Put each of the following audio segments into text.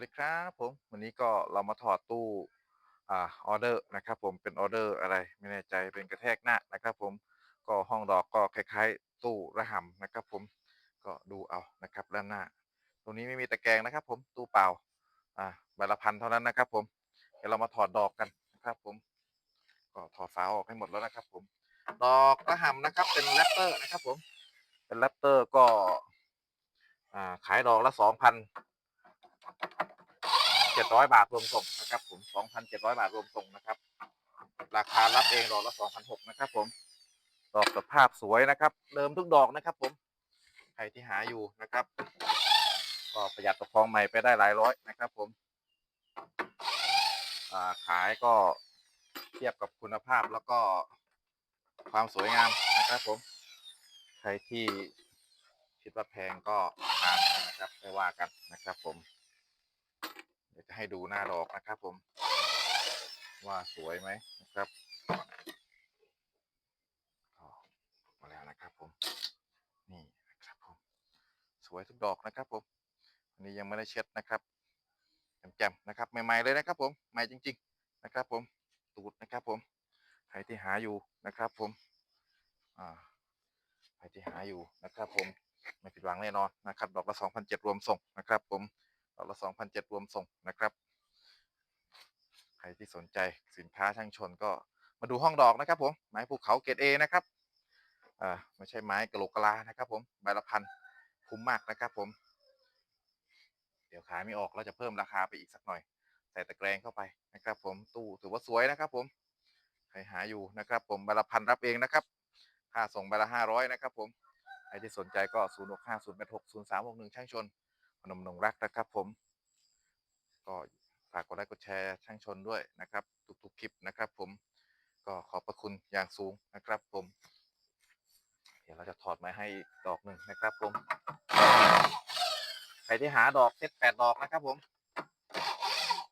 สวัสดีครับผมวันนี้ก็เรามาถอดตู้อ่าออเดอร์นะครับผมเป็นออเดอร์อะไรไม่แน่ใจเป็นกระแทกหน้านะครับผมก็ห้องดอกก็คล้ายๆ ตู้ระหำนะครับผมก็ดูเอานะครับด้านหน้า ตรงนี้ไม่มีตะแกรงนะครับ ผมตู้เปล่าอ่าใบละพันเท่านั้นนะครับ ผมเดี๋ยวเรามาถอดดอกกันนะครับ ผม ก็ถอดฝาออกให้หมดแล้วนะครับ ผม ดอกระหำนะครับ เป็นแรปเตอร์นะครับ ผม เป็นแรปเตอร์ก็อ่าขายดอกละสองพัน จ็ดร้อยบาทรวมส่งนะครับผมสองพันเจ็ดร้อยบาทรวมส่งนะครับ ราคารับเองดอกละสองพันหกนะครับผมดอกสภาพสวยนะครับ เดิมทุกดอกนะครับ ผมใครที่หาอยู่นะครับ ก็ประหยัดตะพองใหม่ไปได้หลายร้อยนะครับ ผมาขายก็เทียบกับคุณภาพแล้วก็ความสวยงามนะครับผม ใครที่คิดว่าแพงก็ทานนะครับไม่ว่ากันนะครับผม ให้ดูหน้าดอกนะครับ ผม ว่าสวยไหมนะครับมาแล้วนะครับผม นี่นะครับผม สวยทุกดอกนะครับ ผมอันนี้ยังไม่ได้เช็ดนะครับแจ่มๆนะครับใหม่ๆเลยนะครับ ผมใหม่จริง ๆนะครับ ผมตูดนะครับ ผมใครที่หาอยู่นะครับ ผมอ่าใครที่หาอยู่นะครับ ผมไม่ผิดหวังแน่นอนนะครับ ดอกละสองพันเจ็ดรวมส่งนะครับ ผม ดอละสองพันเจ็ดรวมส่งนะครับ ใครที่สนใจสินค้าช่างชนก็มาดูห้องดอกนะครับ ผมไม้ภูเขาเกรดเอนะครับอ่าไม่ใช่ไม้กะโหลกกะลานะครับ ผมใบละพันคุ้มมากนะครับ ผม เดี๋ยวขายไม่ออกเราจะเพิ่มราคาไปอีกสักหน่อยใส่ตะแกรงเข้าไปนะครับ ผมตู้ถือว่าสวยนะครับ ผมใครหาอยู่นะครับ ผมใบละพันรับเองนะครับ ค่าส่งใบละห้าร้อยนะครับ ผมใครที่สนใจก็ศูนย์หกห้าศูนย์แปดหกศูนย์สามหกหนึ่งช่างชน นมนงรักนะครับ ผม ก็ฝากกดไลค์กดแชร์ช่างชนด้วยนะครับ ทุกๆคลิปนะครับ ผมก็ขอบพระคุณอย่างสูงนะครับ ผม เดี๋ยวเราจะถอดมาให้ดอกหนึ่งนะครับ ผมใครที่หาดอกเซตแปดดอกนะครับ ผม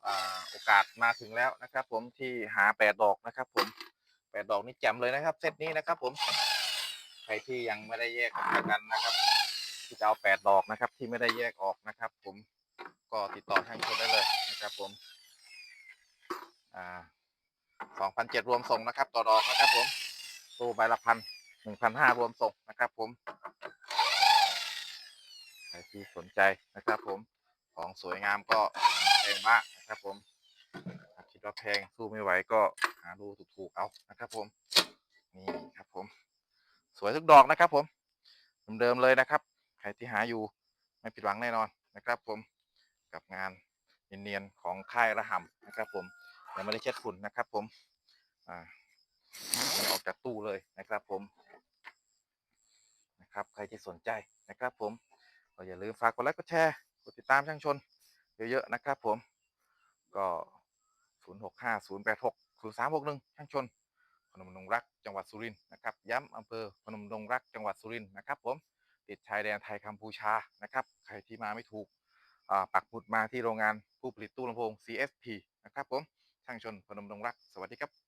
อโอกาสมาถึงแล้วนะครับ ผมที่หาแปดดอกนะครับ ผมแปดดอกนี่แจ่มเลยนะครับ เซตนี้นะครับ ผมใครที่ยังไม่ได้แยกออกจากกันนะครับ ที่จะเอาแปดดอกนะครับ ที่ไม่ได้แยกออกนะครับ ผมก็ติดต่อทางชนได้เลยนะครับ ผม อ่าสองพันเจ็ดรวมส่งนะครับ ต่อดอกนะครับ ผมตู้ใบละพันหนึ่งพันห้ารวมส่งนะครับ ผมใครที่สนใจนะครับ ผม ของสวยงามก็แพงมากนะครับผมคิดว่าแพงสู้ไม่ไหวก็หาดูถูกๆเอานะครับ ผม นี่ครับผม สวยทุกดอกนะครับ ผมเดิมๆเลยนะครับ ใครที่หาอยู่ไม่ผิดหวังแน่นอนนะครับผมกับงานเนียนๆของค่ายระหำนะครับผมยังไม่ได้เช็ดฝุ่นนะครับผมอ่ามันออกจากตู้เลยนะครับผมนะครับใครที่สนใจนะครับผมก็อย่าลืมฝากกดไลค์กดแชร์กดติดตามช่างชนเยอะๆนะครับผมก็ 0 6 5 0 8 6 0 3 6 1ช่างชนพนมดงรักจังหวัดสุรินทร์นะครับ ย้ำอำเภอพนมดงรักจังหวัดสุรินทร์นะครับผม ติดชายแดนไทยกัมพูชานะครับ ใครที่มาไม่ถูกปักหมุดมาที่โรงงานผู้ผลิตตู้ลำโพง CSP นะครับผมช่างชนพนมดงรัก สวัสดีครับ